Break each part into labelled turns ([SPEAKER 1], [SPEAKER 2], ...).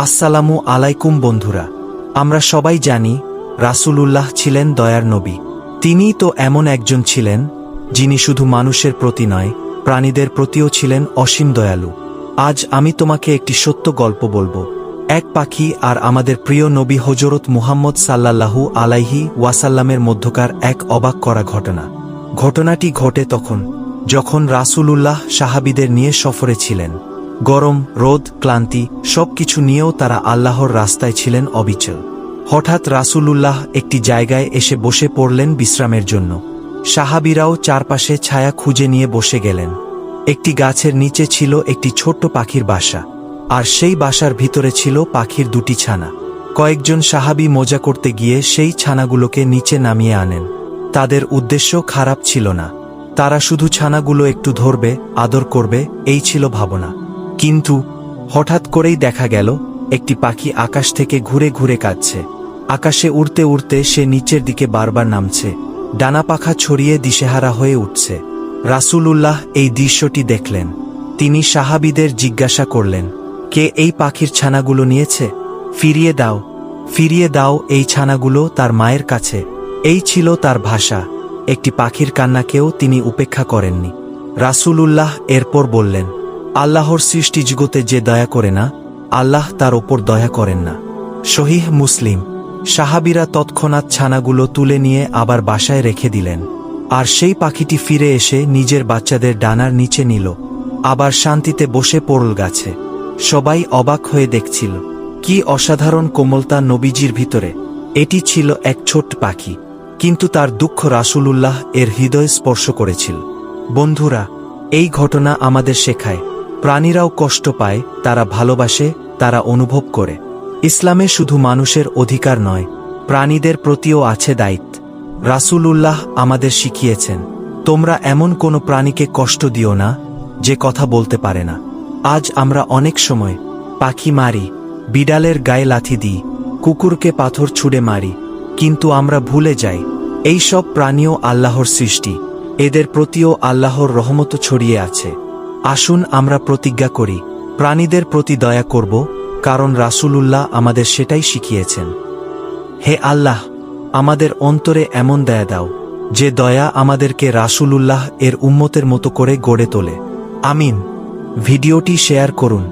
[SPEAKER 1] আসসালামু আলাইকুম বন্ধুরা। আমরা সবাই জানি, রাসূলুল্লাহ ছিলেন দয়ার নবী। তিনিই তো এমন একজন ছিলেন, যিনি শুধু মানুষের প্রতি নয়, প্রাণীদের প্রতিও ছিলেন অসীম দয়ালু। আজ আমি তোমাকে একটি সত্য গল্প বলব। এক পাখি আর আমাদের প্রিয় নবী হজরত মুহাম্মদ সাল্লাল্লাহু আলাইহি ওয়াসাল্লামের মধ্যকার এক অবাক করা ঘটনা। ঘটনাটি ঘটে তখন, যখন রাসূলুল্লাহ সাহাবিদের নিয়ে সফরে ছিলেন। গরম, রোদ, ক্লান্তি, সবকিছু নিয়েও তারা আল্লাহর রাস্তায় ছিলেন অবিচল। হঠাৎ রাসূলুল্লাহ একটি জায়গায় এসে বসে পড়লেন বিশ্রামের জন্য। সাহাবিরাও চারপাশে ছায়া খুঁজে নিয়ে বসে গেলেন। একটি গাছের নিচে ছিল একটি ছোট্ট পাখির বাসা, আর সেই বাসার ভিতরে ছিল পাখির দুটি ছানা। কয়েকজন সাহাবি মজা করতে গিয়ে সেই ছানাগুলোকে নিচে নামিয়ে আনেন। তাদের উদ্দেশ্য খারাপ ছিল না। তারা শুধু ছানাগুলো একটু ধরবে, আদর করবে, এই ছিল ভাবনা। কিন্তু হঠাৎ করেই দেখা গেল, একটি পাখি আকাশ থেকে ঘুরে ঘুরে কাঁদছে। আকাশে উড়তে উড়তে সে নিচের দিকে বারবার নামছে। ডানা পাখা ছড়িয়ে দিশেহারা হয়ে উঠছে। রাসূলুল্লাহ এই দৃশ্যটি দেখলেন। তিনি সাহাবিদের জিজ্ঞাসা করলেন, কে এই পাখির ছানাগুলো নিয়েছে? ফিরিয়ে দাও ফিরিয়ে দাও এই ছানাগুলো তার মায়ের কাছে। এই ছিল তার ভাষা। একটি পাখির কান্নাকেও তিনি উপেক্ষা করেননি। রাসূলুল্লাহ এরপর বললেন আল্লাহর সৃষ্টি জগতে যে দয়া করে না, আল্লাহ তার ওপর দয়া করেন না। শহীহ মুসলিম, সাহাবিরা তৎক্ষণাৎ ছানাগুলো তুলে নিয়ে আবার বাসায় রেখে দিলেন। আর সেই পাখিটি ফিরে এসে নিজের বাচ্চাদের ডানার নিচে নিল। আবার শান্তিতে বসে পড়ল গাছে। সবাই অবাক হয়ে দেখছিল, কি অসাধারণ কোমলতা নবীজির ভিতরে। এটি ছিল এক ছোট্ট পাখি, কিন্তু তার দুঃখ রাসূলুল্লাহ এর হৃদয় স্পর্শ করেছিল। বন্ধুরা, এই ঘটনা আমাদের শেখায় প্রাণীরাও কষ্ট পায়, তারা ভালোবাসে, তারা অনুভব করে। ইসলামে শুধু মানুষের অধিকার নয়, প্রাণীদের প্রতিও আছে দায়িত্ব। রাসূলুল্লাহ আমাদের শিখিয়েছেন, তোমরা এমন কোনো প্রাণীকে কষ্ট দিও না, যে কথা বলতে পারে না। আজ আমরা অনেক সময় পাখি মারি, বিড়ালের গায়ে লাথি দিই, কুকুরকে পাথর ছুঁড়ে মারি, কিন্তু আমরা ভুলে যাই এই সব প্রাণীও আল্লাহর সৃষ্টি, এদের প্রতিও আল্লাহর রহমত ছড়িয়ে আছে। আসুন আমরা প্রতিজ্ঞা করি, প্রাণীদের প্রতি দয়া করব, কারণ রাসূলুল্লাহ আমাদের সেটাই শিখিয়েছেন। হে আল্লাহ, আমাদের অন্তরে এমন দয়া দাও, যে দয়া আমাদেরকে রাসূলুল্লাহ এর উম্মতের মতো করে গড়ে তোলে। আমিন। ভিডিওটি শেয়ার করুন,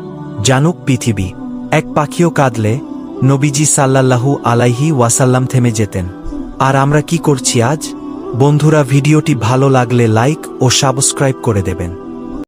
[SPEAKER 1] জানুক পৃথিবী। এক পাখিও কাঁদলে, নবীজি সাল্লাল্লাহু আলাইহি ওয়াসাল্লাম থেমে যেতেন। আর আমরা কি করছি আজ? বন্ধুরা, ভিডিওটি ভালো লাগলে লাইক ও সাবস্ক্রাইব করে দেবেন।